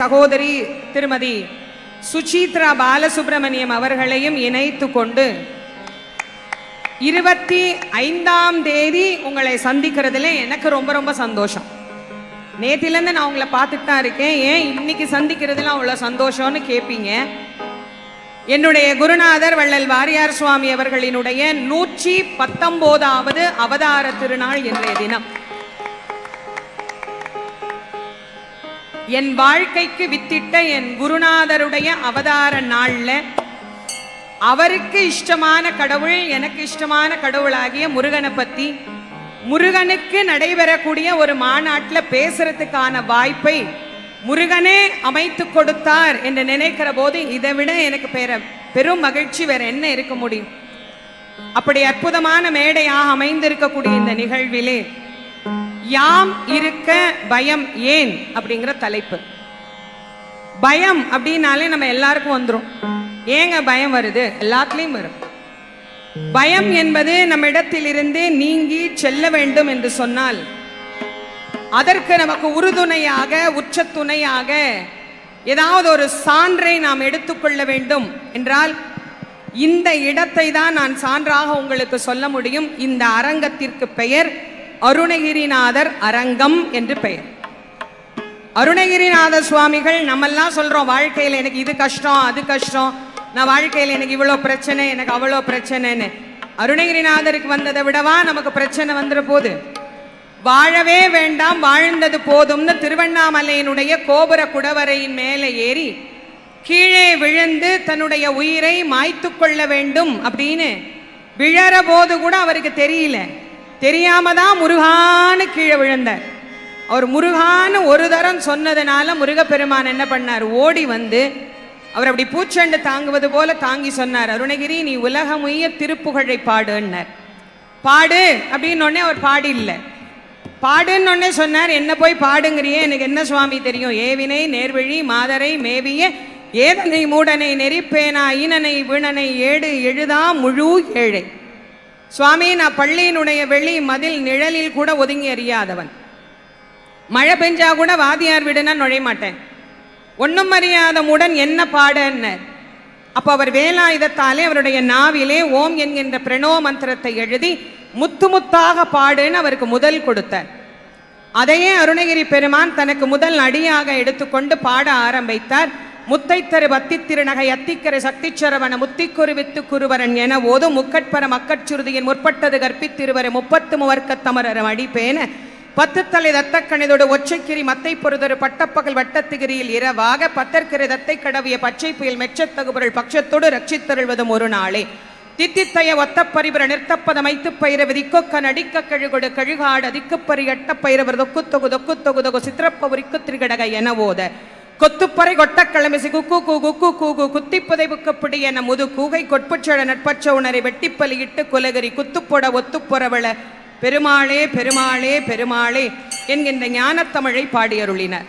சகோதரி திருமதி சுசித்ரா பாலசுப்ரமணியம் அவர்களையும் இணைத்து கொண்டு இருபத்தி ஐந்தாம் தேதி உங்களை சந்திக்கிறதுல எனக்கு ரொம்ப ரொம்ப சந்தோஷம். நேத்திலேருந்து நான் உங்களை பார்த்துட்டு தான் இருக்கேன். ஏன் இன்னைக்கு சந்திக்கிறதுல அவ்வளோ சந்தோஷம்னு கேட்பீங்க என்னுடைய குருநாதர் வள்ளல் வாரியார் சுவாமி அவர்களினுடைய நூற்றி பத்தொம்போதாவது அவதார திருநாள் இன்றைய தினம். என் வாழ்க்கைக்கு வித்திட்ட என் குருநாதருடைய அவதார நாளில் அவருக்கு இஷ்டமான கடவுள் எனக்கு இஷ்டமான கடவுளாகிய முருகனை பற்றி முருகனுக்கு நடைபெறக்கூடிய ஒரு மாநாட்டில் பேசுறதுக்கான வாய்ப்பை முருகனே அமைத்து கொடுத்தார் என்று நினைக்கிற போது இதை விட எனக்கு பெற பெரும் மகிழ்ச்சி வேற என்ன இருக்க முடியும்? அப்படி அற்புதமான மேடையாக அமைந்திருக்கக்கூடிய இந்த நிகழ்விலே யாம் இருக்க பயம் ஏன்? அப்படிங்கிற தலைப்பு. பயம் அப்படின்னாலே நம்ம எல்லாருக்கும் வந்துடும் ஏங்க பயம் வருது? எல்லாத்துலேயும் வரும். பயம் என்பது நம்ம இடத்திலிருந்து நீங்கி செல்ல வேண்டும் என்று சொன்னால் அதற்கு நமக்கு உறுதுணையாக உச்ச துணையாக ஏதாவது ஒரு சான்றை நாம் எடுத்துக்கொள்ள வேண்டும் என்றால் இந்த இடத்தை தான் நான் சான்றாக உங்களுக்கு சொல்ல முடியும். இந்த அரங்கத்திற்கு பெயர் அருணகிரிநாதர் அரங்கம் என்று பெயர். அருணகிரிநாத சுவாமிகள் நம்மெல்லாம் சொல்றோம் வாழ்க்கையில் எனக்கு இது கஷ்டம் அது கஷ்டம். நான் வாழ்க்கையில் எனக்கு இவ்வளோ பிரச்சனை எனக்கு அவ்வளோ பிரச்சனைன்னு. அருணகிரிநாதருக்கு வந்ததை விடவா நமக்கு பிரச்சனை வந்துட போகுது வாழவே வேண்டாம் வாழ்ந்தது போதும்னு திருவண்ணாமலையினுடைய கோபுர குடவரையின் மேலே ஏறி கீழே விழுந்து தன்னுடைய உயிரை மாய்த்து கொள்ள வேண்டும் அப்படின்னு விழற போது கூட அவருக்கு தெரியல. தெரியாம தான் முருகான்னு கீழே விழுந்தார். அவர் முருகான்னு ஒரு தரம் சொன்னதுனால முருகப்பெருமான் என்ன பண்ணார்? ஓடி வந்து அவர் அப்படி பூச்செண்டு தாங்குவது போல தாங்கி சொன்னார். அருணகிரி நீ உலகமுய்ய திருப்புகழை பாடுன்னார். பாடு அப்படின்னு அவர் அவர் பாடில்லை. பாடுன்னு ஒன்னே சொன்னார் என்ன போய் பாடுங்கிறியே? எனக்கு என்ன சுவாமி தெரியும்? ஏவினை நேர்வழி மாதரை மேவிய ஏதனை மூடனை நெறிப்பேனா ஈனனை வீணனை ஏடு எழுதா முழு ஏழை. சுவாமி நான் பள்ளியினுடைய வெளி மதில் நிழலில் கூட ஒதுங்கி அறியாதவன் மழை பெஞ்சா கூட வாதியார் வீடுனா நுழைய மாட்டேன். ஒன்றும் அறியாத உடன் என்ன பாடன்னர் அப்போ அவர் வேலாயுதத்தாலே அவருடைய நாவிலே ஓம் என்கின்ற பிரணோ மந்திரத்தை எழுதி முத்து முத்தாக பாடுன்னு அவருக்கு முதல் கொடுத்தார். அதையே அருணகிரி பெருமான் தனக்கு முதல் அடியாக எடுத்துக்கொண்டு பாட ஆரம்பித்தார். முத்தைத்தரு பத்தி திருநகை அத்திக்கரை சக்திச்சரவன முத்திக்குருவித்து குருவரன் என ஓது முக்கட்பர மக்கட்சுருதியின் முற்பட்டது கற்பித்திருவரை முப்பத்து முவர்க்கத்தமரர் அடிப்பேன. பத்து தலை தத்தக்கணிதோடு ஒச்சைக்கிரி மத்தை பொறுதொரு பட்டப்பகல் வட்டத்திகிரியில் இரவாக பத்தற்கிரை தத்தை கடவிய பச்சை புயல் மெச்சத்தகுபொருள் பட்சத்தோடு ரட்சித்தருள்வதும் ஒரு நாளே. தித்தித்தைய ஒத்த பரிபுர நிறுத்தப்பத மைத்து பயிரவு திக்கொக்க நடிக்க கழுகொடு கழுகாடு அதிக்குப்பறி எட்ட பயிரவர் தொக்கு தொகு தொக்கு தொகு தொகு சித்திரப்பவுரிக்கு திரிகடக என ஓத. கொத்துப்பறை கொட்டக்கிழமை குக்கு கூ குக்கு கூகு குத்திப்புதை புக்கப்பிடி என முது கூகை கொட்புச்சழ நட்பச்ச உணரை வெட்டிப்பலியிட்டு குலகரி குத்துப்பொட ஒத்துப்புறவள பெருமாளே பெருமாளே பெருமாளே என்கின்ற ஞானத்தமிழை பாடி அருளினர்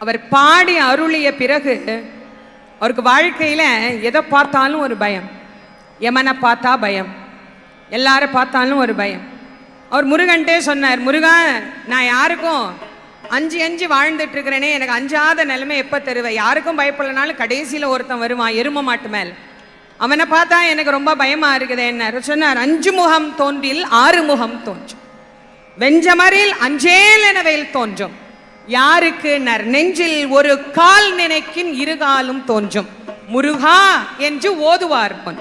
அவர் பாடி அருளிய பிறகு அவருக்கு வாழ்க்கையில் எதை பார்த்தாலும் ஒரு பயம். யமனை பார்த்தா பயம். எல்லாரை பார்த்தாலும் ஒரு பயம். அவர் முருகன்ட்டே சொன்னார் முருகா நான் யாருக்கும் அஞ்சு அஞ்சு வாழ்ந்துட்டு இருக்கிறேனே எனக்கு அஞ்சாத நிலைமை எப்போ தருவேன் யாருக்கும் பயப்படலனாலும் கடைசியில் ஒருத்தன் வருவான் எரும மாட்டு மேல். அவனை பார்த்தா எனக்கு ரொம்ப பயமா இருக்குது என்ன? சொன்னார் அஞ்சு முகம் தோன்றில் ஆறு முகம் தோன்றும். வெஞ்சமரில் அஞ்சேல் எனவேல் தோன்றும். யாருக்கு நர் நெஞ்சில் ஒரு கால் நினைக்கின் இருகாலும் தோன்றும். முருகா என்று ஓதுவார் பொன்.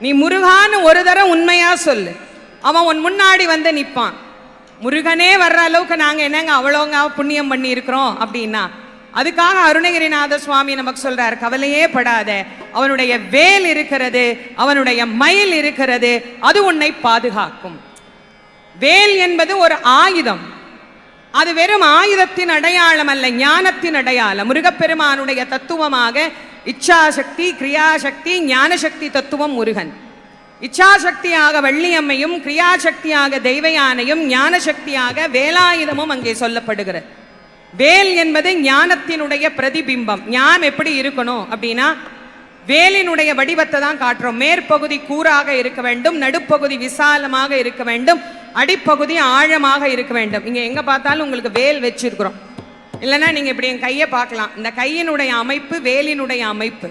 நீ முருகான்னு ஒரு தரம் உண்மையா சொல்லு. அவன் உன் முன்னாடி வந்து நிற்பான் முருகனே வர்ற அளவுக்கு நாங்கள் என்னங்க அவ்வளோங்க புண்ணியம் பண்ணி இருக்கிறோம் அப்படின்னா? அதுக்காக அருணகிரிநாத சுவாமி நமக்கு சொல்றார் கவலையே படாத. அவனுடைய வேல் இருக்கிறது அவனுடைய மயில் இருக்கிறது அது உன்னை பாதுகாக்கும். வேல் என்பது ஒரு ஆயுதம். அது வெறும் ஆயுதத்தின் அடையாளம் அல்ல ஞானத்தின் அடையாளம். முருகப்பெருமானுடைய தத்துவமாக இச்சாசக்தி கிரியாசக்தி ஞானசக்தி தத்துவம் முருகன். இச்சாசக்தியாக வள்ளியம்மையும் கிரியாசக்தியாக தெய்வயானையும் ஞானசக்தியாக வேலாயுதமும் அங்கே சொல்லப்படுகிறது. வேல் என்பது ஞானத்தினுடைய பிரதிபிம்பம். ஞானம் எப்படி இருக்கணும் அப்படின்னா வேலினுடைய வடிவத்தை தான் காட்டுறோம். மேற்பகுதி கூறாக இருக்க வேண்டும் நடுப்பகுதி விசாலமாக இருக்க வேண்டும் அடிப்பகுதி ஆழமாக இருக்க வேண்டும். இங்கே எங்கே பார்த்தாலும் உங்களுக்கு வேல் வச்சிருக்கிறோம். இல்லைன்னா நீங்கள் இப்படி என் கையை பார்க்கலாம். இந்த கையினுடைய அமைப்பு வேலினுடைய அமைப்பு.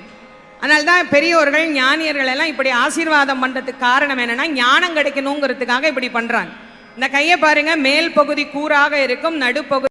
அதனால தான் பெரியோர்கள் ஞானியர்கள் எல்லாம் இப்படி ஆசீர்வாதம் பண்றதுக்கு காரணம் என்னன்னா ஞானம் கிடைக்கணுங்கிறதுக்காக இப்படி பண்றாங்க. இந்த கையை பாருங்க மேல் பகுதி கூறாக இருக்கும் நடுப்பகுதி